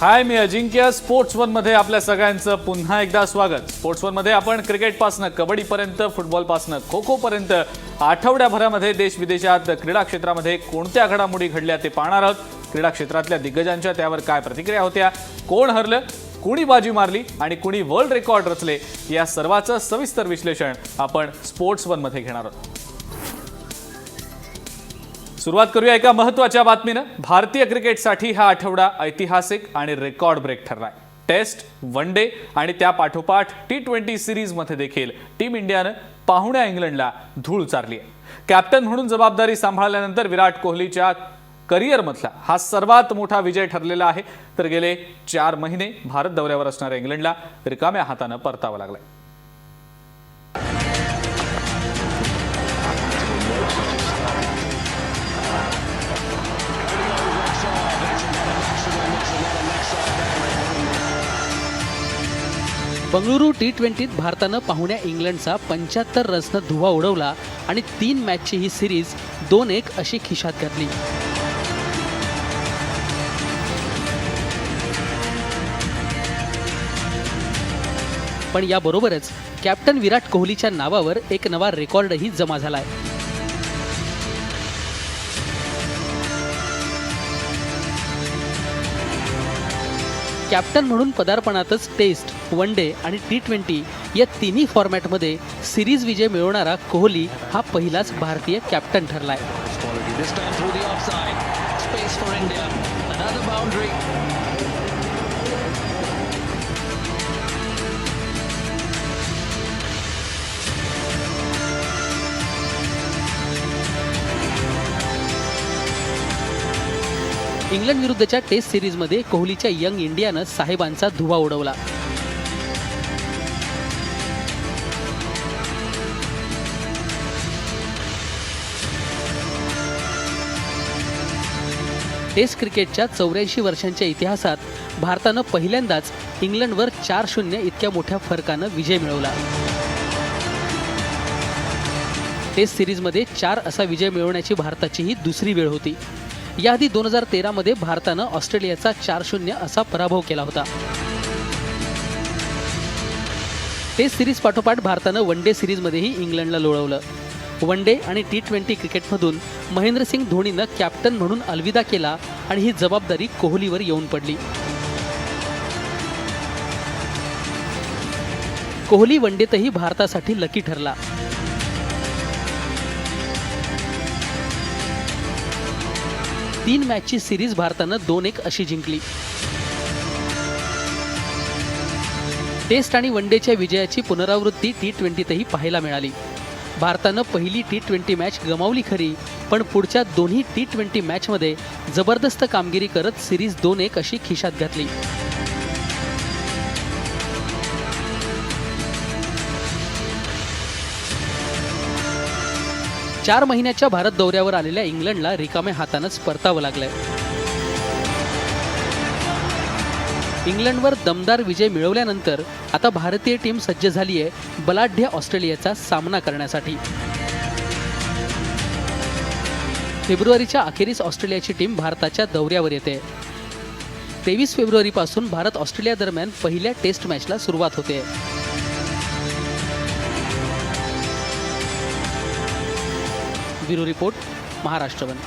हाय मी अजिंक्य. Sports वनमध्ये आपल्या सगळ्यांचं पुन्हा एकदा स्वागत. स्पोर्ट्स वनमध्ये आपण क्रिकेटपासनं कबड्डीपर्यंत फुटबॉलपासनं खो खो पर्यंत आठवड्याभरामध्ये देश विदेशात क्रीडा क्षेत्रामध्ये कोणत्या घडामोडी घडल्या ते पाहणार आहोत. क्रीडा क्षेत्रातल्या दिग्गजांच्या त्यावर काय प्रतिक्रिया होत्या कोण हरलं कुणी बाजी मारली आणि कुणी वर्ल्ड रेकॉर्ड रचले या सर्वाचं सविस्तर विश्लेषण आपण स्पोर्ट्स वनमध्ये घेणार आहोत. सुरुवात करूया एका महत्त्वाच्या बातमीनं. भारतीय क्रिकेटसाठी हा आठवडा ऐतिहासिक आणि रेकॉर्ड ब्रेक ठरलाय. टेस्ट वन डे आणि त्या पाठोपाठ टी ट्वेंटी सिरीजमध्ये देखील टीम इंडियानं पाहुण्या इंग्लंडला धूळ चारली आहे कॅप्टन म्हणून जबाबदारी सांभाळल्यानंतर विराट कोहलीच्या करिअरमधला हा सर्वात मोठा विजय ठरलेला आहे. तर गेले चार महिने भारत दौऱ्यावर असणाऱ्या इंग्लंडला रिकाम्या हातानं परतावं लागलंय. बंगळुरू टी ट्वेंटीत भारतानं पाहुण्या इंग्लंडचा पंच्याहत्तर रन्सनं धुवा उडवला आणि तीन मॅचची ही सिरीज दोन एक अशी खिशात घातली. पण याबरोबरच कॅप्टन विराट कोहलीच्या नावावर एक नवा रेकॉर्डही जमा झालाय. कॅप्टन म्हणून पदार्पणातच टेस्ट वन डे आणि टी ट्वेंटी या तिन्ही फॉर्मॅटमध्ये सिरीज विजय मिळवणारा कोहली हा पहिलाच भारतीय कॅप्टन ठरलाय. आहे इंग्लंड विरुद्धच्या टेस्ट सिरीजमध्ये कोहलीच्या यंग इंडियानं साहेबांचा धुवा उडवला. टेस्ट क्रिकेटच्या चौऱ्याऐंशी वर्षांच्या इतिहासात भारतानं पहिल्यांदाच इंग्लंडवर चार शून्य इतक्या मोठ्या फरकानं विजय मिळवला. टेस्ट सिरीजमध्ये चार असा विजय मिळवण्याची भारताची ही दुसरी वेळ होती. याआधी दोन हजार तेरामध्ये भारतानं ऑस्ट्रेलियाचा चार शून्य असा पराभव केला होता. टेस्ट सिरीज पाठोपाठ भारतानं वन डे सिरीजमध्येही इंग्लंडला लोळवलं. वन डे आणि टी ट्वेंटी क्रिकेटमधून महेंद्रसिंग धोनीनं कॅप्टन म्हणून अलविदा केला आणि ही जबाबदारी कोहलीवर येऊन पडली. कोहली वनडेतही भारतासाठी लकी ठरला. तीन मॅचची सिरीज भारतानं दोन एक अशी जिंकली. टेस्ट आणि वन डेच्या विजयाची पुनरावृत्ती टी ट्वेंटीतही पाहायला मिळाली. भारतानं पहिली टी ट्वेंटी मॅच गमावली खरी पण पुढच्या दोन्ही टी ट्वेंटी मॅचमध्ये जबरदस्त कामगिरी करत सिरीज दोन एक अशी खिशात घातली. चार महिन्याच्या भारत दौऱ्यावर आलेल्या इंग्लंडला रिकाम्या हातानंच परतावं लागलंय. इंग्लंडवर दमदार विजय मिळवल्यानंतर आता भारतीय टीम सज्ज झाली आहे बलाढ्य ऑस्ट्रेलियाचा सामना करण्यासाठी. फेब्रुवारीच्या अखेरीस ऑस्ट्रेलियाची टीम भारताच्या दौऱ्यावर येते. तेवीस फेब्रुवारीपासून भारत ऑस्ट्रेलिया दरम्यान पहिल्या टेस्ट मॅचला सुरुवात होते. ब्युरो रिपोर्ट महाराष्ट्रवन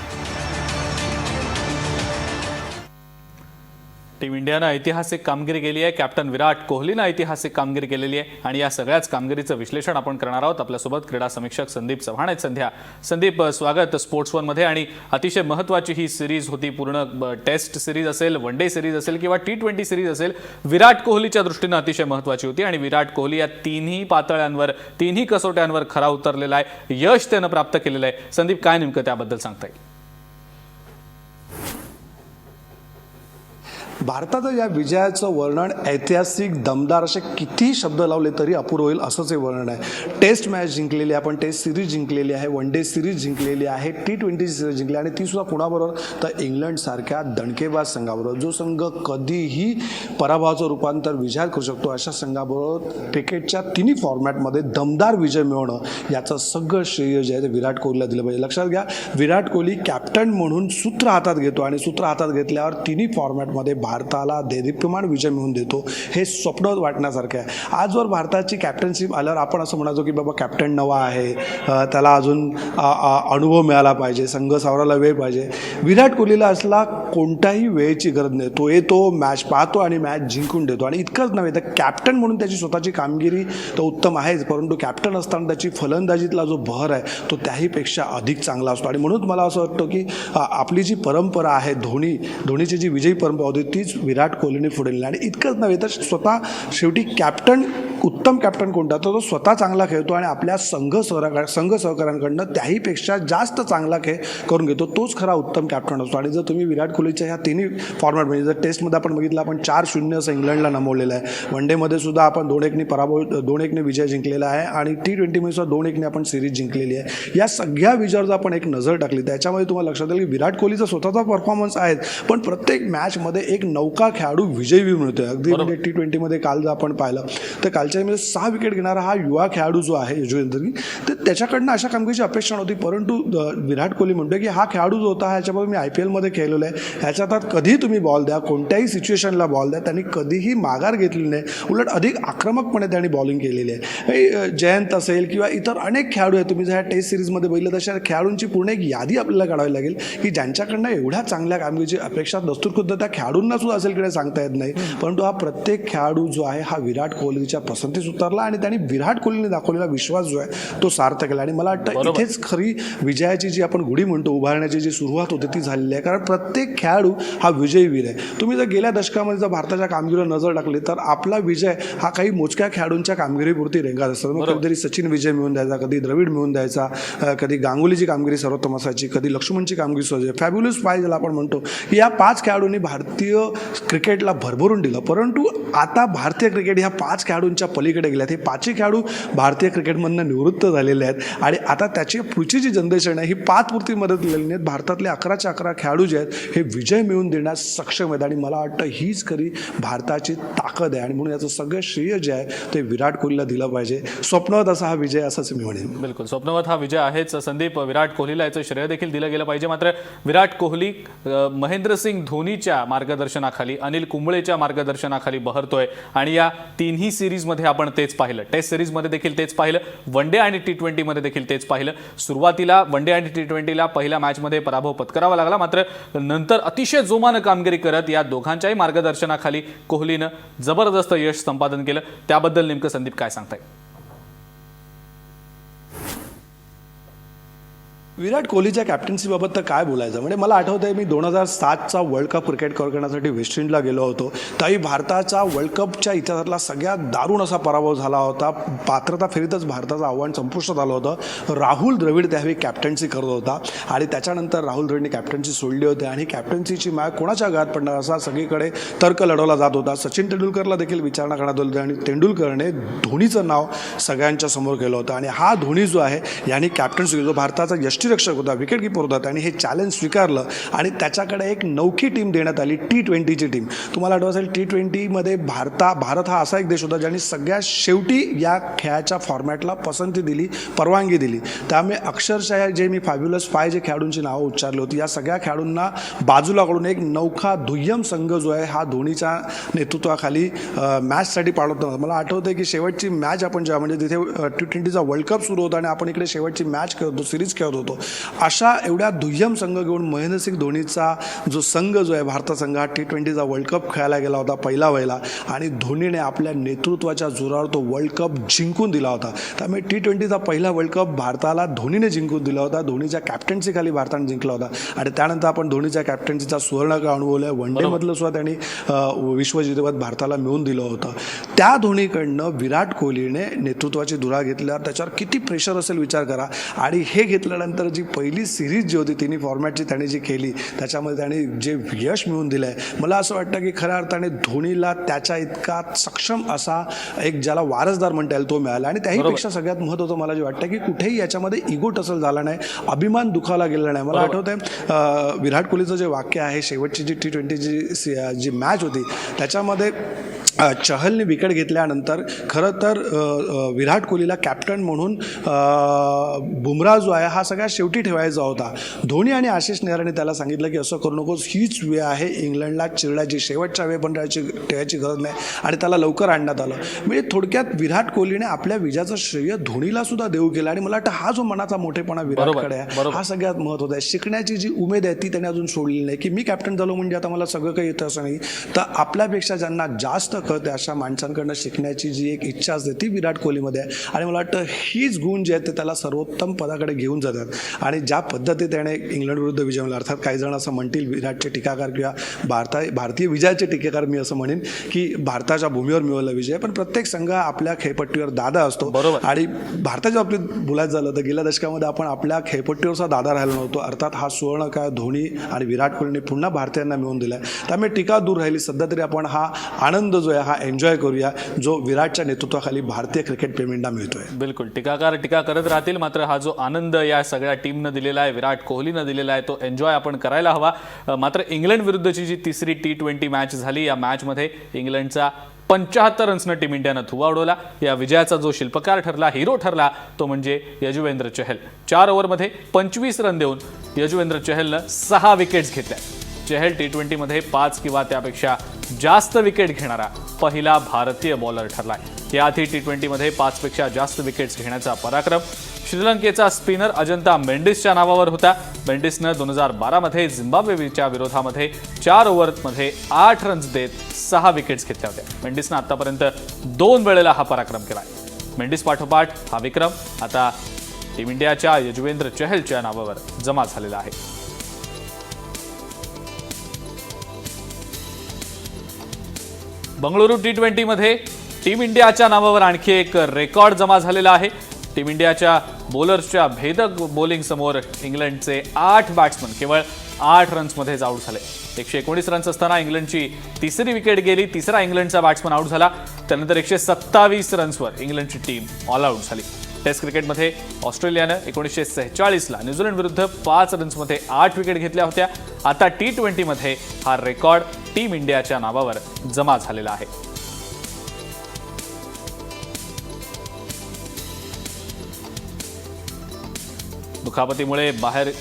टीम इंडियानं ऐतिहासिक कामगिरी केली आहे. कॅप्टन विराट कोहलीनं ऐतिहासिक कामगिरी केलेली आहे. आणि या सगळ्याच कामगिरीचं विश्लेषण आपण करणार आहोत. आपल्यासोबत क्रीडा समीक्षक संदीप चव्हाण आहेत. संध्या संदीप स्वागत स्पोर्ट्स वनमध्ये आणि अतिशय महत्त्वाची ही सिरीज होती. पूर्ण टेस्ट सिरीज असेल वन डे सिरीज असेल किंवा टी ट्वेंटी सिरीज असेल विराट कोहलीच्या दृष्टीनं अतिशय महत्त्वाची होती. आणि विराट कोहली या तिन्ही पातळ्यांवर तिन्ही कसोट्यांवर खरा उतरलेला आहे. यश त्यानं प्राप्त केलेलं आहे. संदीप काय नेमकं त्याबद्दल सांगता येईल? भारताचं या विजयाचं वर्णन ऐतिहासिक दमदार असे किती शब्द लावले तरी अपुरं होईल असंच हे वर्णन आहे. टेस्ट मॅच जिंकलेली आहे आपण टेस्ट सिरीज जिंकलेली आहे वन डे सिरीज जिंकलेली आहे टी ट्वेंटी सिरीज जिंकली आणि ती सुद्धा कुणाबरोबर? तर इंग्लंडसारख्या दणकेबाज संघाबरोबर जो संघ कधीही पराभवाचं रूपांतर विजयात करू शकतो अशा संघाबरोबर क्रिकेटच्या तिन्ही फॉर्मॅटमध्ये दमदार विजय मिळवणं याचं सगळं श्रेय जे आहे ते विराट कोहलीला दिलं पाहिजे. लक्षात घ्या विराट कोहली कॅप्टन म्हणून सूत्र हातात घेतो आणि सूत्र हातात घेतल्यावर तिन्ही फॉर्मॅटमध्ये भारताला देदीप्यमान विजय मिळवून देतो हे स्वप्न वाटण्यासारखं आहे. आजवर भारताची कॅप्टनशिप आल्यावर आपण असं म्हणायचो की बाबा कॅप्टन नवा आहे त्याला अजून अनुभव मिळाला पाहिजे संघ सावरायला वेळ पाहिजे. विराट कोहलीला असला कोणत्याही वेळेची गरज नाही तो येतो मॅच पाहतो आणि मॅच जिंकून देतो. आणि इतकंच नव्हे तर कॅप्टन म्हणून त्याची स्वतःची कामगिरी तर उत्तम आहेच परंतु कॅप्टन असताना त्याची फलंदाजीतला जो भर आहे तो त्याहीपेक्षा अधिक चांगला असतो. आणि म्हणून मला असं वाटतं की आपली जी परंपरा आहे धोनी धोनीची जी विजयी परंपरा होती ती तीच विराट कोहलीने पुढे नेली आणि इतकंच नव्हे तर स्वतः शेवटी कॅप्टन उत्तम कॅप्टन कोणता तर तो स्वतः चांगला खेळतो आणि आपल्या संघ सहरा संघ सहकाऱ्यांकडनं त्याहीपेक्षा जास्त चांगला खेळ करून घेतो. तोच खरा उत्तम कॅप्टन असतो. आणि जर तुम्ही विराट कोहलीच्या ह्या तिन्ही फॉर्मॅट म्हणजे जर टेस्टमध्ये आपण बघितलं आपण चार शून्य असं इंग्लंडला नमवलेलं आहे. वन डेमध्ये सुद्धा आपण दोन एकने पराभव दोन एकने विजय जिंकलेला आहे. आणि टी ट्वेंटीमध्ये सुद्धा दोन एकने आपण सिरीज जिंकलेली आहे. या सगळ्या विजयावर जर आपण एक नजर टाकली त्याच्यामध्ये तुम्हाला लक्षात येईल की विराट कोहलीचा स्वतःचा परफॉर्मन्स आहे. पण प्रत्येक मॅचमध्ये एक नौका खेळाडू विजयी मिळतोय. अगदी म्हणजे टी ट्वेंटीमध्ये काल जर आपण पाहिलं तर कालच्या मध्ये सहा विकेट घेणारा हा युवा खेळाडू जो आहे यजुवेंद्र तर त्याच्याकडनं अशा कामगिरीची अपेक्षा नव्हती परंतु विराट कोहली म्हणतोय की हा खेळाडू जो होता ह्याच्याबरोबर मी आय पी एलमध्ये खेळलेलो आहे. ह्याच्या हातात कधीही तुम्ही बॉल द्या कोणत्याही सिच्युएशनला बॉल द्या त्यांनी कधीही माघार घेतलेली नाही. उलट अधिक आक्रमकपणे त्यांनी बॉलिंग केलेली आहे. हे, जयंत असेल किंवा इतर अनेक खेळाडू आहेत तुम्ही जर ह्या टेस्ट सिरीजमध्ये बघितलं तशा खेळाडूंची पूर्ण एक यादी आपल्याला काढावी लागेल की ज्यांच्याकडनं एवढ्या चांगल्या कामगिरीची अपेक्षा दस्तूरखुद्द त्या खेळाडूंना सुद्धा असेल की सांगता येत नाही. परंतु हा प्रत्येक खेळाडू जो आहे हा विराट कोहलीच्या पसंतीस उतरला आणि त्यांनी विराट कोहलीने दाखवलेला विश्वास जो आहे तो सार्थ केला. आणि मला वाटतं. इथेच खरी विजयाची जी आपण गुढी म्हणतो उभारण्याची जी सुरुवात होते ती झालेली आहे. कारण प्रत्येक खेळाडू हा विजयवीर आहे. तुम्ही जर गेल्या दशकामध्ये जर भारताच्या कामगिरीवर नजर टाकली तर आपला विजय हा काही मोजक्या खेळाडूंच्या कामगिरीपुरती रेंगात असतो. मग कधीतरी सचिन विजय मिळून द्यायचा कधी द्रविड मिळून द्यायचा कधी गांगुलीची कामगिरी सर्वोत्तम असायची कधी लक्ष्मणची कामगिरी सहज फॅब्युलस फाय ज्याला आपण म्हणतो की या पाच खेळाडूंनी भारतीय क्रिकेटला भरभरून दिलं. परंतु आता भारतीय क्रिकेट ह्या पाच खेळाडूंच्या पलीकडे गेल्यात. हे पाचही खेळाडू भारतीय क्रिकेटमधनं निवृत्त झालेले आहेत. आणि आता त्याची पुढची जी जनरेशन आहे ही पाच पुरती मदत दिलेली आहेत भारतातले अकराच्या अकरा खेळाडू जे आहेत हे विजय मिळवून देण्यास सक्षम आहेत. आणि मला वाटतं हीच खरी भारताची ताकद आहे. आणि म्हणून याचं सगळं श्रेय जे आहे ते विराट कोहलीला दिलं पाहिजे. स्वप्नवत असा हा विजय असंच मी म्हणेन. बिलकुल. स्वप्नवत हा विजय आहेच. संदीप विराट कोहलीला याचं श्रेय देखील दिलं गेलं पाहिजे. मात्र विराट कोहली महेंद्रसिंग धोनीच्या मार्गदर्शन मार्गदर्शनाखाली अनिल कुंबळेच्या मार्गदर्शनाखाली बहरतोय. आणि या तिन्ही सिरीजमध्ये आपण तेच पाहिलं. टेस्ट सिरीजमध्ये देखील तेच पाहिलं. वन डे आणि टी ट्वेंटीमध्ये देखील तेच पाहिलं. सुरुवातीला वन डे आणि टी ट्वेंटीला पहिल्या मॅचमध्ये पराभव पत्करावा लागला. मात्र नंतर अतिशय जोमानं कामगिरी करत या दोघांच्याही मार्गदर्शनाखाली कोहलीनं जबरदस्त यश संपादन केलं. त्याबद्दल नेमकं संदीप काय सांगताय? विराट कोहलीच्या कॅप्टन्सीबाबत तर काय बोलायचं? म्हणजे मला आठवतं आहे मी दोन हजार सातचा वर्ल्ड कप क्रिकेट कव्हर करण्यासाठी वेस्ट इंडिजला गेलो होतो. त्याही भारताचा वर्ल्ड कपच्या इतिहासातला सगळ्यात दारुण असा पराभव झाला होता. पात्रता फेरीतच भारताचं आव्हान संपुष्टात आलं होतं. राहुल द्रविड त्यावेळी कॅप्टन्सी करत होता. आणि त्याच्यानंतर राहुल द्रविडने कॅप्टन्सी सोडली होती. आणि कॅप्टन्सीची मॅच कोणाच्या घरात पडणार असा सगळीकडे तर्क लढवला जात होता. सचिन तेंडुलकरला देखील विचारणा करण्यात आली होती. आणि तेंडुलकरने धोनीचं नाव सगळ्यांच्या समोर केलं होतं. आणि हा धोनी जो आहे यांनी कॅप्टन्सी जो भारताचा यश यष्टीरक्षक होता विकेटकीपर होता त्याने हे चॅलेंज स्वीकारलं आणि त्याच्याकडे एक नौकी टीम देण्यात आली टी ट्वेंटीची टीम तुम्हाला आठवत असेल टी ट्वेंटीमध्ये भारता भारत हा असा एक देश होता ज्यांनी सगळ्यात शेवटी या खेळाच्या फॉर्मॅटला पसंती दिली परवानगी दिली. त्यामुळे अक्षरशः जे मी फॅब्युलस फाय जे खेळाडूंची नावं उच्चारली होती या सगळ्या खेळाडूंना बाजूला कडून एक नौखा दुय्यम संघ जो आहे हा धोनीच्या नेतृत्वाखाली मॅचसाठी पाळत नव्हता मला आठवतं आहे की शेवटची मॅच आपण जेव्हा म्हणजे तिथे टी ट्वेंटीचा वर्ल्ड कप सुरू होता आणि आपण इकडे शेवटची मॅच खेळत होतो सिरीज खेळत होतो अशा एवढ्या दुय्यम संघ घेऊन महेंद्रसिंग धोनीचा जो संघ जो आहे भारत संघ हा टी ट्वेंटीचा वर्ल्ड कप खेळायला गेला होता पहिला वेळेला. आणि धोनीने आपल्या नेतृत्वाच्या जोरावर तो वर्ल्ड कप जिंकून दिला होता. त्यामुळे टी ट्वेंटीचा पहिला वर्ल्ड कप भारताला धोनीने जिंकून दिला होता. धोनीच्या कॅप्टन्सीखाली भारताने जिंकला होता. आणि त्यानंतर आपण धोनीच्या कॅप्टन्सीचा सुवर्णकाळ अनुभवला आहे वन डेमधलं सुद्धा त्यांनी अ, विश्वजितपद भारताला मिळवून दिलं होतं. त्या धोनीकडनं विराट कोहलीने नेतृत्वाची धुरा घेतल्यावर त्याच्यावर किती प्रेशर असेल विचार करा. आणि हे घेतल्यानंतर जी पहिली सिरीज जी होती तिन्ही फॉर्मॅटची त्याने जी केली त्याच्यामध्ये त्याने जे यश मिळवून दिलं आहे मला असं वाटतं की खऱ्या अर्थाने धोनीला त्याच्या इतका सक्षम असा एक ज्याला वारसदार म्हणता येईल तो मिळाला. आणि त्याहीपेक्षा सगळ्यात महत्त्वाचं मला जे वाटतं की कुठेही याच्यामध्ये इगो टसल झाला नाही अभिमान दुखावला गेला नाही. मला आठवतं आहे विराट कोहलीचं जे वाक्य आहे शेवटची जी टी ट्वेंटीची जी मॅच होती त्याच्यामध्ये चहलने विकेट घेतल्यानंतर खरं तर विराट कोहलीला कॅप्टन म्हणून अ, बुमराह जो आहे हा सगळ्यात शेवटी ठेवायचा होता. धोनी आणि आशिष नेहराने त्याला सांगितलं की असं करू नकोस हीच वेळ आहे इंग्लंडला चिरण्याची शेवटच्या वेळ पण ठेवायची ठेवायची गरज नाही आणि त्याला लवकर आणण्यात आलं. म्हणजे थोडक्यात विराट कोहलीने आपल्या विजयाचं श्रेय धोनीला सुद्धा देऊ केलं आणि मला वाटतं हा जो मनाचा मोठेपणा विराटकडे आहे. हा सगळ्यात महत्त्वाचा आहे. शिकण्याची जी उमेद आहे ती त्याने अजून सोडलेली नाही की मी कॅप्टन झालो म्हणजे आता मला सगळं काही येतं असं नाही. तर आपल्यापेक्षा ज्यांना जास्त कळते अशा माणसांकडनं शिकण्याची जी एक इच्छा असते ती विराट कोहलीमध्ये आहे. आणि मला वाटतं हीच गुण जे आहेत ते त्याला सर्वोत्तम पदाकडे घेऊन जातात. आणि ज्या पद्धती त्याने इंग्लंड विरुद्ध विजय मिळवला अर्थात काही जण असं म्हणतील विराटचे टीकाकार किंवा भारता भारतीय विजयाचे टीकाकार मी असं म्हणेन की भारताच्या भूमीवर मिळवला विजय. पण प्रत्येक संघ आपल्या खेळपट्टीवर दादा असतो. बरोबर. आणि भारताच्या बाबतीत बोलायचं झालं तर गेल्या दशकामध्ये आपण आपल्या खेळपट्टीवर सुद्धा दादा राहिलो नव्हतो. अर्थात हा सुवर्ण काय धोनी आणि विराट कोहलीने पुन्हा भारतीयांना मिळवून दिला आहे त्यामुळे टीका दूर राहिली. सध्या तरी आपण हा आनंद जो आहे हा एन्जॉय करूया जो विराटच्या नेतृत्वाखाली भारतीय क्रिकेट प्रेमींना मिळतोय. बिलकुल टीकाकार टीका करत राहतील मात्र हा जो आनंद या सगळ्या टीमनं दिलेला आहे विराट कोहलीनं दिलेला आहे तो एन्जॉय आपण करायला हवा. मात्र इंग्लंड विरुद्धची जी तिसरी टी ट्वेंटी मॅच झाली या मॅचमध्ये इंग्लंडचा पंचाहत्तर रन्सनं टीम इंडियानं थुवा उडवला. या विजयाचा जो शिल्पकार ठरला हिरो ठरला तो म्हणजे यजुवेंद्र चहल. चार ओव्हरमध्ये पंचवीस रन देऊन यजुवेंद्र चहलनं सहा विकेट्स घेतल्या. चहल टी ट्वेंटीमध्ये पाच किंवा त्यापेक्षा जास्त विकेट घेणारा पहिला भारतीय बॉलर ठरलाय. याआधी टी ट्वेंटीमध्ये पाचपेक्षा जास्त विकेट्स घेण्याचा पराक्रम श्रीलंकेचा स्पिनर अजंता मेंडिसच्या नावावर होता. मेंडिसनं दोन हजार बारामध्ये झिम्बाब्वेच्या विरोधामध्ये चार ओव्हरमध्ये आठ रन्स देत सहा विकेट्स घेतल्या होत्या. मेंडिसनं आतापर्यंत दोन वेळेला हा पराक्रम केला आहे मेंडिस पाठोपाठ हा विक्रम आता टीम इंडियाच्या यजवेंद्र चहलच्या नावावर जमा झालेला आहे. बंगळुरू टी ट्वेंटीमध्ये टीम इंडियाच्या नावावर आणखी एक रेकॉर्ड जमा झालेला आहे. टीम इंडियाच्या बॉलर्सच्या भेदक बॉलिंग समोर इंग्लंडचे आठ बॅट्समन केवळ आठ रन्समध्येच आऊट झाले. एकशे एकोणीस रन्स असताना इंग्लंडची तिसरी विकेट गेली तिसरा इंग्लंडचा बॅट्समन आऊट झाला. त्यानंतर एकशे सत्तावीस रन्सवर इंग्लंडची टीम ऑल आऊट झाली. टेस्ट क्रिकेटमध्ये ऑस्ट्रेलियानं एकोणीसशे सेहेचाळीसला न्यूझीलंड विरुद्ध पाच रन्समध्ये आठ विकेट घेतल्या होत्या. आता टी ट्वेंटीमध्ये हा रेकॉर्ड टीम इंडियाच्या नावावर जमा झालेला आहे. दुखापतीमुळे बाहेर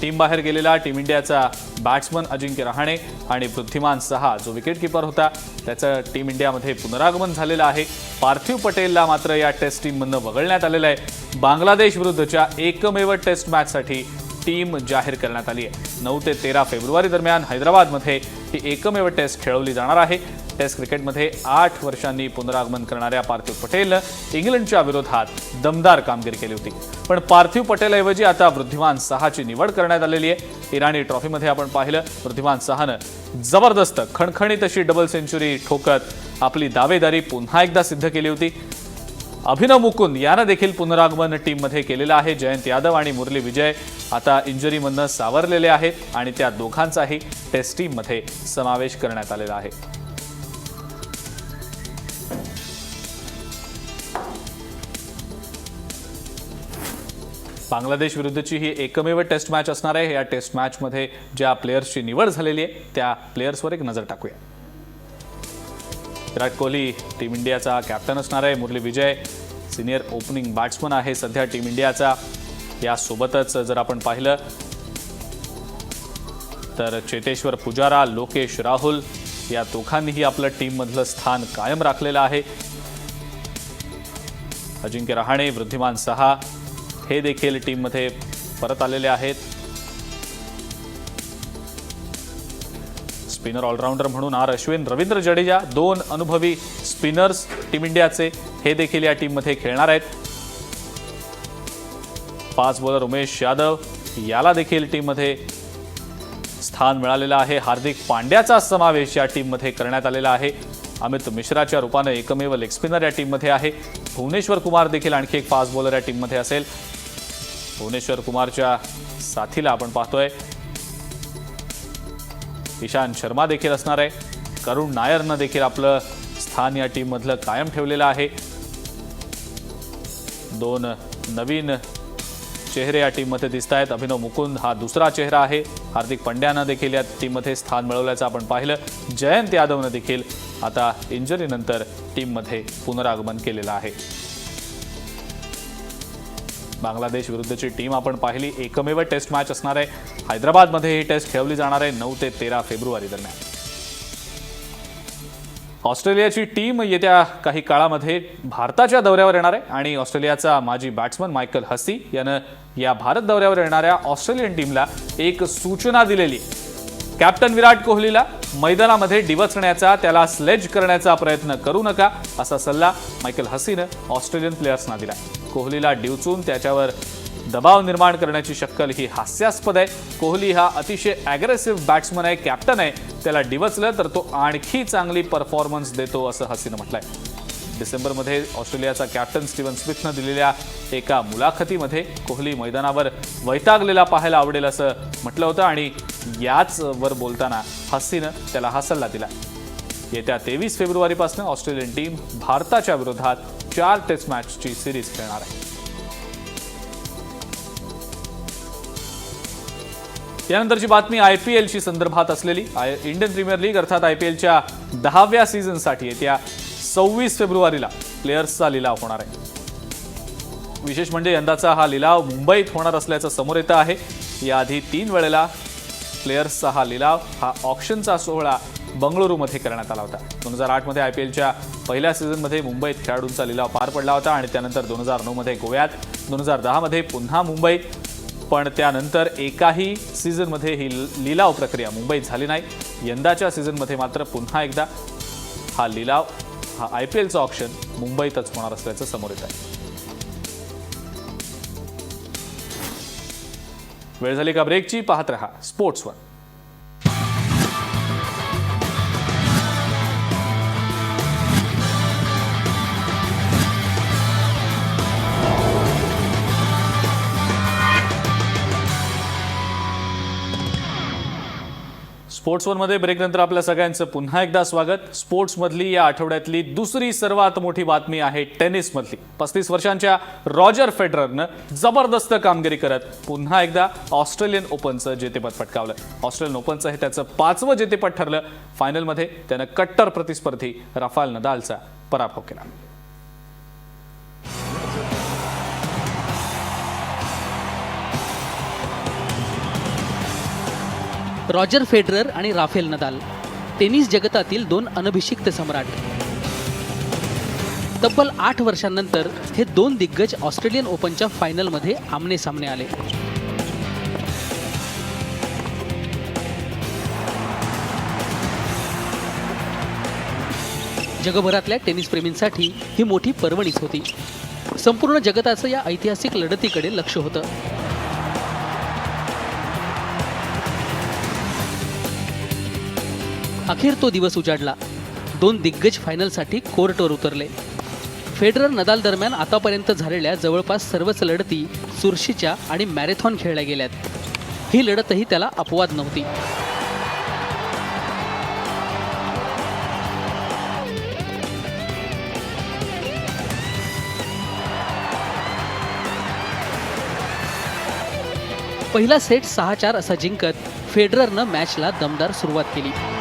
टीम बाहेर गेलेला टीम इंडियाचा बॅट्समन अजिंक्य रहाणे आणि पृथ्वीमान सहा जो विकेटकीपर होता त्याचं टीम इंडियामध्ये पुनरागमन झालेलं आहे. पार्थिव पटेलला मात्र या टेस्ट टीममधनं वगळण्यात आलेलं आहे. बांगलादेश विरुद्धच्या एकमेव टेस्ट मॅचसाठी टीम जाहीर करण्यात आली आहे. नऊ ते तेरा फेब्रुवारी दरम्यान हैदराबादमध्ये ही एकमेव टेस्ट खेळवली जाणार आहे. टेस्ट क्रिकेटमध्ये आठ वर्षांनी पुनरागमन करणाऱ्या पार्थिव पटेल इंग्लंडच्या विरोधात दमदार कामगिरी केली होती. पण पार्थिव पटेलऐवजी आता वृद्धिमान सहाची निवड करण्यात आलेली आहे. इराणी ट्रॉफीमध्ये आपण पाहिलं वृद्धिमान सहानं जबरदस्त खणखणीत अशी डबल सेंचुरी ठोकत आपली दावेदारी पुन्हा एकदा सिद्ध केली होती. अभिनव मुकुंद यानं देखील पुनरागमन टीममध्ये केलेलं आहे. जयंत यादव आणि मुरली विजय आता इंजरीमधनं सावरलेले आहेत आणि त्या दोघांचाही टेस्ट टीममध्ये समावेश करण्यात आलेला आहे. बांगलादेश विरुद्धची ही एकमेव टेस्ट मॅच असणार आहे. या टेस्ट मॅचमध्ये ज्या प्लेयर्सची निवड झालेली आहे त्या प्लेयर्सवर एक नजर टाकूया. विराट कोहली टीम इंडियाचा कॅप्टन असणार आहे. Murali Vijay senior opening batsman आहे सध्या टीम इंडियाचा यासोबतच जर आपण पाहिलं तर चेतेश्वर पुजारा लोकेश राहुल या दोघांनीही आपलं टीममधलं स्थान कायम राखलेलं आहे. अजिंक्य रहाणे वृद्धिमान सहा हे देखील टीममध्ये परत आलेले आहेत. स्पिनर ऑलराऊंडर म्हणून आर अश्विन रवींद्र जडेजा दोन अनुभवी स्पिनर्स टीम इंडियाचे हे देखील या टीममध्ये खेळणार आहेत. पाच बॉलर उमेश यादव याला देखील टीममध्ये स्थान मिळालेलं आहे. हार्दिक पांड्याचा समावेश या टीममध्ये करण्यात आलेला आहे. अमित मिश्राच्या रूपानं एकमेव लेग स्पिनर या टीममध्ये आहे. भुवनेश्वर कुमार देखील आणखी एक फास्ट बॉलर या टीममध्ये असेल. भुवनेश्वर कुमारच्या साथीला आपण पाहतोय. ईशांत शर्मा देखील असणार आहे. करुण नायरनं देखील आपलं स्थान या टीममधलं कायम ठेवलेलं आहे. दोन नवीन चेहरे या टीममध्ये दिसत आहेत. अभिनव मुकुंद हा दुसरा चेहरा आहे. हार्दिक पंड्यानं देखील या टीममध्ये स्थान मिळवल्याचं आपण पाहिलं. जयंत यादवनं देखील आता इंजरीनंतर टीममध्ये पुनरागमन केलेलं आहे. बांगलादेश विरुद्धची टीम आपण पाहिली. एकमेव टेस्ट मॅच असणार आहे. हैदराबादमध्ये ही टेस्ट खेळवली जाणार आहे नऊ ते तेरा फेब्रुवारी दरम्यान. ऑस्ट्रेलियाची टीम येत्या काही काळामध्ये भारताच्या दौऱ्यावर येणार आहे आणि ऑस्ट्रेलियाचा माजी बॅट्समन मायकल हसी यानं या भारत दौऱ्यावर येणाऱ्या ऑस्ट्रेलियन टीमला एक सूचना दिलेली. कॅप्टन विराट कोहलीला मैदानामध्ये डिवचण्याचा त्याला स्लेज करण्याचा प्रयत्न करू नका असा सल्ला मायकल हसीनं ऑस्ट्रेलियन प्लेयर्सना दिला कोहलीला डिवचून त्याच्यावर दबाव निर्माण करण्याची शक्कल ही हास्यास्पद आहे. कोहली हा अतिशय ॲग्रेसिव्ह बॅट्समन आहे कॅप्टन आहे. त्याला डिवचलं तर तो आणखी चांगली परफॉर्मन्स देतो असं हसीनं म्हटलंय. डिसेंबरमध्ये ऑस्ट्रेलियाचा कॅप्टन स्टीव्हन स्मिथनं दिलेल्या एका मुलाखतीमध्ये कोहली मैदानावर वैतागलेला पाहायला आवडेल असं म्हटलं होतं आणि याचवर बोलताना हस्सीनं त्याला हा सल्ला दिला. येत्या तेवीस फेब्रुवारीपासून ऑस्ट्रेलियन टीम भारताच्या विरोधात चार टेस्ट मॅचची सिरीज खेळणार आहे. यानंतरची बातमी आय पी एलशी संदर्भात असलेली. आय इंडियन प्रीमियर लीग अर्थात आय पी एलच्या दहाव्या सीझनसाठी येत्या सव्वीस फेब्रुवारीला प्लेयर्सचा लिलाव होणार आहे. विशेष म्हणजे यंदाचा हा लिलाव मुंबईत होणार असल्याचं समोर येतं आहे. याआधी तीन वेळेला प्लेयर्सचा हा लिलाव हा ऑप्शनचा सोहळा बंगळुरूमध्ये करण्यात आला होता. दोन हजार आठमध्ये आय पी एलच्या पहिल्या सीझनमध्ये मुंबईत खेळाडूंचा लिलाव पार पडला होता आणि त्यानंतर दोन हजार नऊमध्ये गोव्यात दोन हजार दहामध्ये पुन्हा मुंबईत पण त्यानंतर एकाही सीझनमध्ये ही लिलाव प्रक्रिया मुंबईत झाली नाही. यंदाच्या सीझनमध्ये मात्र पुन्हा एकदा हा लिलाव हा आय पी एलचं ऑप्शन मुंबईतच होणार असल्याचं समोर येत आहे. वेळ झाली का ब्रेकची? पाहत रहा. Sports one. स्पोर्ट्स वनमध्ये ब्रेकनंतर आपल्या सगळ्यांचं पुन्हा एकदा स्वागत. स्पोर्ट्समधली या आठवड्यातली दुसरी सर्वात मोठी बातमी आहे टेनिसमधली पस्तीस वर्षांच्या रॉजर फेडररनं जबरदस्त कामगिरी करत पुन्हा एकदा ऑस्ट्रेलियन ओपनचं जेतेपद पटकावलं. ऑस्ट्रेलियन ओपनचं हे त्याचं पाचवं जेतेपद ठरलं. फायनलमध्ये त्यानं कट्टर प्रतिस्पर्धी राफाल नदालचा पराभव केला. रॉजर फेडरर आणि राफेल नदाल. टेनिस जगतातील दोन अनभिषिक्त सम्राट. तब्बल आठ वर्षांनंतर हे दोन दिग्गज ऑस्ट्रेलियन ओपनच्या फायनलमध्ये आमने सामने आले. जगभरातल्या टेनिस प्रेमींसाठी ही मोठी पर्वणीच होती. संपूर्ण जगताचं या ऐतिहासिक लढतीकडे लक्ष होतं. अखेर तो दिवस उजाडला. दोन दिग्गज फायनलसाठी कोर्टवर उतरले. फेडरर नदाल दरम्यान आतापर्यंत झालेल्या जवळपास सर्वच लढती चुरशीच्या आणि मॅरेथॉन खेळल्या गेल्यात. ही लढतही त्याला अपवाद नव्हती. पहिला सेट सहा चार असा जिंकत फेडररनं मॅचला दमदार सुरुवात केली.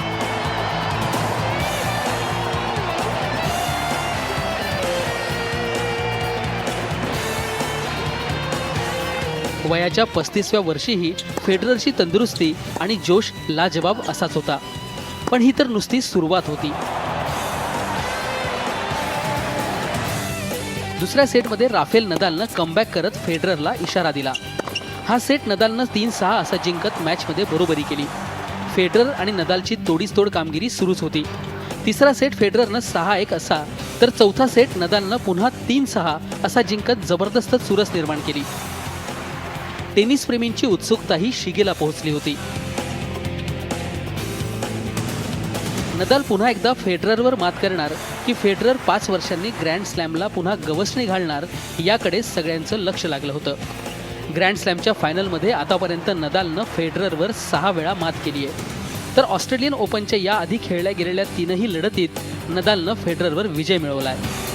वयाच्या पस्तीसव्या वर्षीही फेडररची तंदुरुस्ती आणि जोश लाजबाब असाच होता. पण ही तर नुसती सुरुवात होती. दुसऱ्या सेटमध्ये राफेल नदालनं कमबॅक करत फेडररला इशारा दिला. हा सेट नदालनं तीन सहा असा जिंकत मॅचमध्ये बरोबरी केली. फेडरर आणि नदालची तोडीस तोड कामगिरी सुरूच होती. तिसरा सेट फेडररनं सहा एक असा तर चौथा सेट नदालनं पुन्हा तीन सहा असा जिंकत जबरदस्त चुरस निर्माण केली. टेनिस प्रेमींची उत्सुकताही शिगेला पोहोचली होती. नदाल पुन्हा एकदा फेडररवर मात करणार की फेडरर पाच वर्षांनी ग्रँड स्लॅमला पुन्हा गवसणी घालणार याकडे सगळ्यांचं लक्ष लागलं होतं. ग्रँड स्लॅमच्या फायनलमध्ये आतापर्यंत नदालनं फेडररवर सहा वेळा मात केली आहे. तर ऑस्ट्रेलियन ओपनच्या याआधी खेळल्या गेलेल्या तीनही लढतीत नदालनं फेडररवर विजय मिळवला आहे.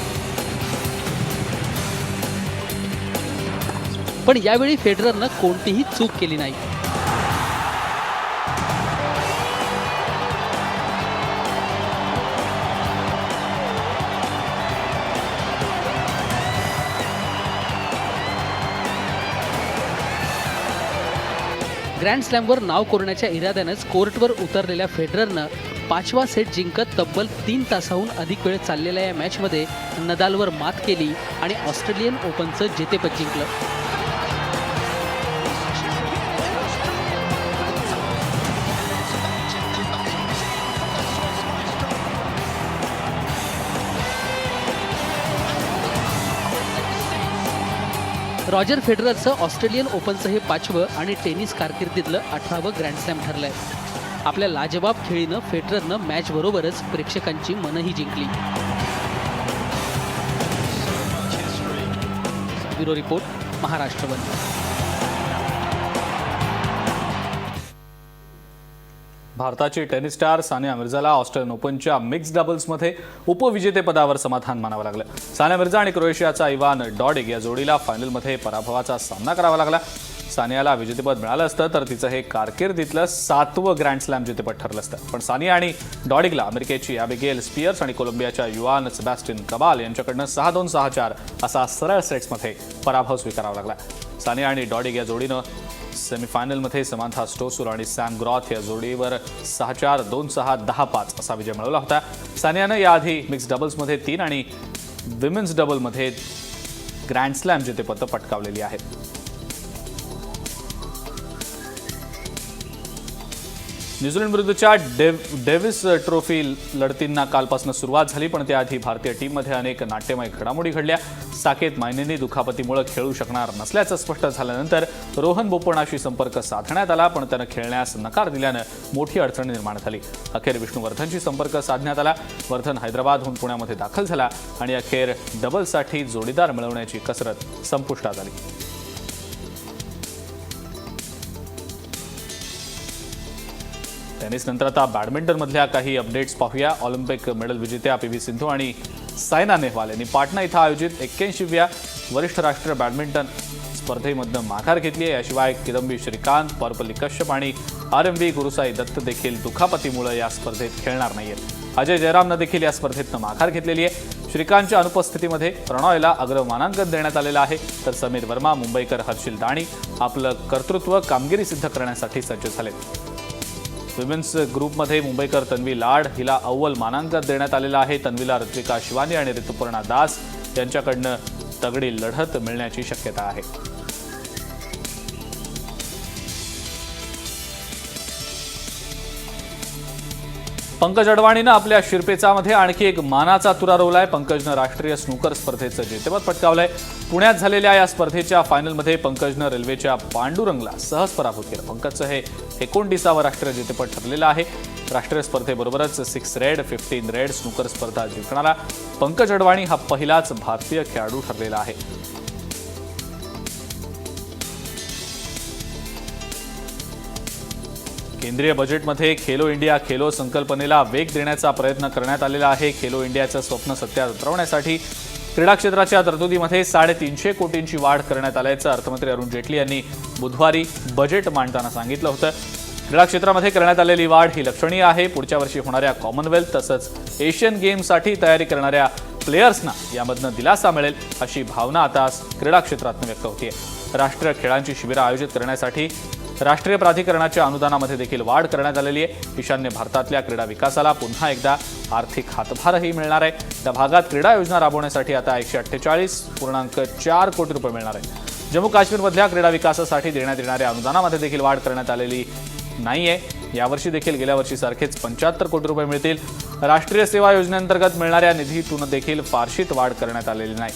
पण यावेळी फेडररनं कोणतीही चूक केली नाही. ग्रँड स्लॅमवर नाव कोरण्याच्या इराद्यानंच कोर्टवर उतरलेल्या फेडररनं पाचवा सेट जिंकत तब्बल तीन तासाहून अधिक वेळ चाललेल्या या मॅचमध्ये नदालवर मात केली आणि ऑस्ट्रेलियन ओपनचं जेतेपद जिंकलं. रॉजर फेडररचं ऑस्ट्रेलियन ओपनचं हे पाचवं आणि टेनिस कारकिर्दीतलं अठरावं ग्रँडस्लॅम ठरलंय. आपल्या लाजवाब खेळीनं फेडररनं मॅचबरोबरच प्रेक्षकांची मनही जिंकली. ब्युरो रिपोर्ट महाराष्ट्र बंद भारताची टेनिस स्टार सानिया मिर्झाला ऑस्ट्रेलियन ओपनच्या मिक्स डबल्समध्ये उपविजेतेपदावर समाधान मानावं लागलं. सानिया मिर्झा आणि क्रोएशियाचा इवान डॉडिग या जोडीला फायनलमध्ये पराभवाचा सामना करावा लागला. सानियाला विजेतेपद मिळालं असतं तर तिचं हे कारकिर्दीतलं सातवं ग्रँड स्लॅम जेतेपद ठरलं असतं. पण सानिया आणि डॉडिगला अमेरिकेची ॲबिगेल स्पियर्स आणि कोलंबियाच्या युआन सेबॅस्टिन कबाल यांच्याकडनं सहा दोन सहा चार असा सरळ सेट्समध्ये पराभव स्वीकारावा लागला. सानिया आणि डॉडिग या जोडीनं सेमीफायनलमध्ये समांथा स्टोसूर आणि सॅम ग्रॉथ या जोडीवर सहा चार दोन सहा दहा पाच असा विजय मिळवला होता. सानियानं याआधी मिक्स डबल्समध्ये तीन आणि विमेन्स डबलमध्ये ग्रँड स्लॅम जेतेपदं पटकावलेली आहेत न्यूझीलंड विरुद्धच्या डेव डेव्हिस ट्रॉफी लढतींना कालपासून सुरुवात झाली पण त्याआधी भारतीय टीममध्ये अनेक नाट्यमय घडामोडी घडल्या. साकेत मायनेनी दुखापतीमुळे खेळू शकणार नसल्याचं स्पष्ट झाल्यानंतर रोहन बोपणाशी संपर्क साधण्यात आला पण त्यानं खेळण्यास नकार दिल्यानं मोठी अडचण निर्माण झाली. अखेर विष्णुवर्धनशी संपर्क साधण्यात आला. वर्धन हैदराबादहून पुण्यामध्ये दाखल झाला आणि अखेर डबलसाठी जोडीदार मिळवण्याची कसरत संपुष्टात आली. टेनिस नंतर आता बॅडमिंटनमधल्या काही अपडेट्स पाहूया. ऑलिम्पिक मेडल विजेत्या पी व्ही सिंधू आणि सायना नेहवाल यांनी पाटणा इथं आयोजित एक्क्याऐंशीव्या वरिष्ठ राष्ट्रीय बॅडमिंटन स्पर्धेमधनं माघार घेतली आहे. याशिवाय किदंबी श्रीकांत पौर्पल्ली कश्यप आणि R M V Gurusai Dutt देखील दुखापतीमुळे या स्पर्धेत खेळणार नाहीयेत. अजय जयरामनं देखील या स्पर्धेतनं माघार घेतलेली आहे. श्रीकांतच्या अनुपस्थितीमध्ये प्रणॉयला अग्रमानांकन देण्यात आलेलं आहे. तर समीर वर्मा मुंबईकर हर्षिल दाणी आपलं कर्तृत्व कामगिरी सिद्ध करण्यासाठी सज्ज झालेत. विमेन्स ग्रुपमध्ये मुंबईकर तन्वी लाड हिला अव्वल मानांकन देण्यात आलेलं आहे. तन्वीला ऋत्विका शिवानी आणि ऋतुपर्णा दास यांच्याकडनं तगडी लढत मिळण्याची शक्यता आहे. पंकज अडवाणीनं आपल्या शिरपेचामध्ये आणखी एक मानाचा तुरा रोवलाय. पंकजनं राष्ट्रीय स्नूकर स्पर्धेचं जेतेपद पटकावलंय. पुण्यात झालेल्या या स्पर्धेच्या फायनलमध्ये पंकजनं रेल्वेच्या पांडुरंगला सहज पराभूत केलं. पंकजचं हे एकोणतीसावं राष्ट्रीय जेतेपद ठरलेलं आहे. राष्ट्रीय स्पर्धेबरोबरच six red fifteen red snooker स्पर्धा जिंकणारा पंकज अडवाणी हा पहिलाच भारतीय खेळाडू ठरलेला आहे. केंद्रीय बजेटमध्ये खेलो इंडिया खेलो संकल्पनेला वेग देण्याचा प्रयत्न करण्यात आलेला आहे. खेलो इंडियाचं स्वप्न सत्यात उतरवण्यासाठी क्रीडा क्षेत्राच्या तरतुदीमध्ये साडेतीनशे कोटींची वाढ करण्यात आल्याचं अर्थमंत्री अरुण जेटली यांनी बुधवारी बजेट मांडताना सांगितलं होतं. क्रीडा क्षेत्रामध्ये करण्यात आलेली वाढ ही लक्षणीय आहे. पुढच्या वर्षी होणाऱ्या कॉमनवेल्थ तसंच एशियन गेम्ससाठी तयारी करणाऱ्या प्लेयर्सना यामधनं दिलासा मिळेल अशी भावना आता क्रीडा क्षेत्रातून व्यक्त होतीये. राष्ट्रीय खेळांची शिबिरं आयोजित करण्यासाठी राष्ट्रीय प्राधिकरणाच्या अनुदानामध्ये देखील वाढ करण्यात आलेली आहे. ईशान्य भारतातल्या क्रीडा विकासाला पुन्हा एकदा आर्थिक हातभारही मिळणार आहे. त्या भागात क्रीडा योजना राबवण्यासाठी आता एकशे अठ्ठेचाळीस पूर्णांक चार कोटी रुपये मिळणार आहे जम्मू काश्मीरमधल्या क्रीडा विकासासाठी देण्यात येणाऱ्या अनुदानामध्ये देखील वाढ करण्यात आलेली नाही आहे यावर्षी देखील गेल्या वर्षीसारखेच पंच्याहत्तर कोटी रुपये मिळतील. राष्ट्रीय सेवा योजनेअंतर्गत मिळणाऱ्या निधीतून देखील फारशीत वाढ करण्यात आलेली नाही.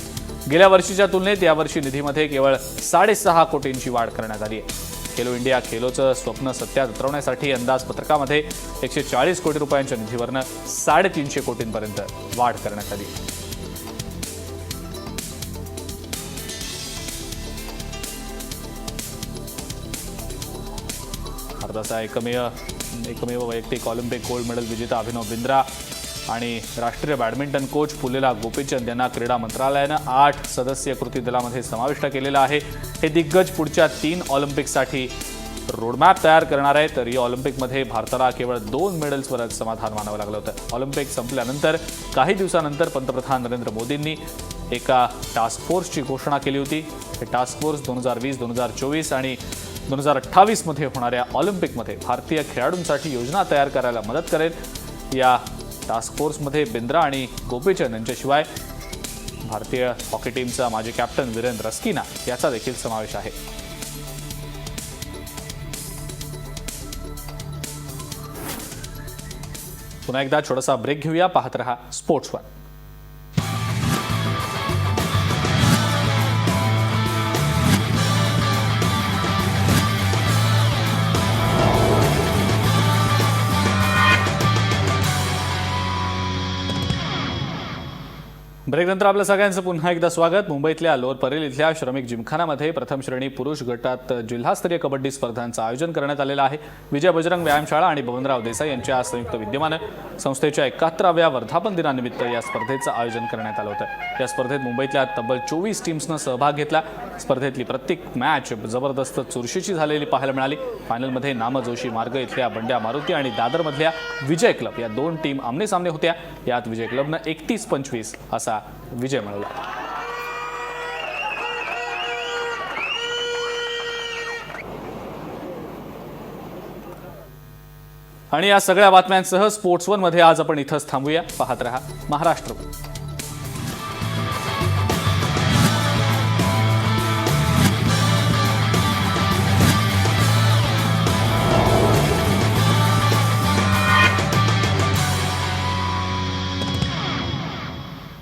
गेल्या वर्षीच्या तुलनेत यावर्षी निधीमध्ये केवळ साडेसहा कोटींची वाढ करण्यात आली आहे. खेलो इंडिया खेलोचं स्वप्न सत्यात उतरवण्यासाठी अंदाजपत्रकामध्ये एकशे चाळीस कोटी रुपयांच्या निधीवरनं साडेतीनशे कोटींपर्यंत वाढ करण्यात आली. भारताचा एकमेव एकमेव वैयक्तिक ऑलिम्पिक गोल्ड मेडल विजेता अभिनव बिंद्रा आणि राष्ट्रीय बॅडमिंटन कोच पुलेला गोपीचंद यांना क्रीडा मंत्रालयानं आठ सदस्यीय कृती दलामध्ये समाविष्ट केलेलं आहे. हे दिग्गज पुढच्या तीन ऑलिम्पिकसाठी रोडमॅप तयार करणार आहे. तर या ऑलिम्पिकमध्ये भारताला केवळ दोन मेडल्सवरच समाधान मानावं लागलं होतं. ऑलिम्पिक संपल्यानंतर काही दिवसानंतर पंतप्रधान नरेंद्र मोदींनी एका टास्क फोर्सची घोषणा केली होती. हे टास्क फोर्स दोन हजार वीस दोन हजार चोवीस आणि दोन हजार अठ्ठावीसमध्ये होणाऱ्या ऑलिम्पिकमध्ये भारतीय खेळाडूंसाठी योजना तयार करायला मदत करेल. या टास्क फोर्समध्ये बिंद्रा आणि गोपीचंद यांच्याशिवाय भारतीय हॉकी टीमचा माजी कॅप्टन वीरेंद्र रस्किना याचा देखील समावेश आहे. पुन्हा एकदा छोटासा ब्रेक घेऊया पाहत रहा स्पोर्ट्स वन ब्रेकनंतर आपल्या सगळ्यांचं पुन्हा एकदा स्वागत. मुंबईतल्या लोअर परेल इथल्या श्रमिक जिमखानामध्ये प्रथम श्रेणी पुरुष गटात जिल्हास्तरीय कबड्डी स्पर्धांचं आयोजन करण्यात आलेलं आहे. विजय बजरंग व्यायामशाळा आणि भवनराव देसाई यांच्या संयुक्त विद्यमानं संस्थेच्या एकाहत्तराव्या वर्धापन दिनानिमित्त या स्पर्धेचं आयोजन करण्यात आलं होतं. या स्पर्धेत मुंबईतल्या तब्बल चोवीस टीम्सनं सहभाग घेतला. स्पर्धेतली प्रत्येक मॅच जबरदस्त चुरशीची झालेली पाहायला मिळाली. फायनलमध्ये नामजोशी मार्ग इथल्या बंड्या मारुती आणि दादरमधल्या विजय क्लब या दोन टीम आमनेसामने होत्या. यात विजय क्लबनं एकतीस पंचवीस असा विजय मिळवला आणि या सगळ्या बातम्यांसह स्पोर्ट्स वनमध्ये आज आपण इथंच थांबूया. पाहत रहा महाराष्ट्र.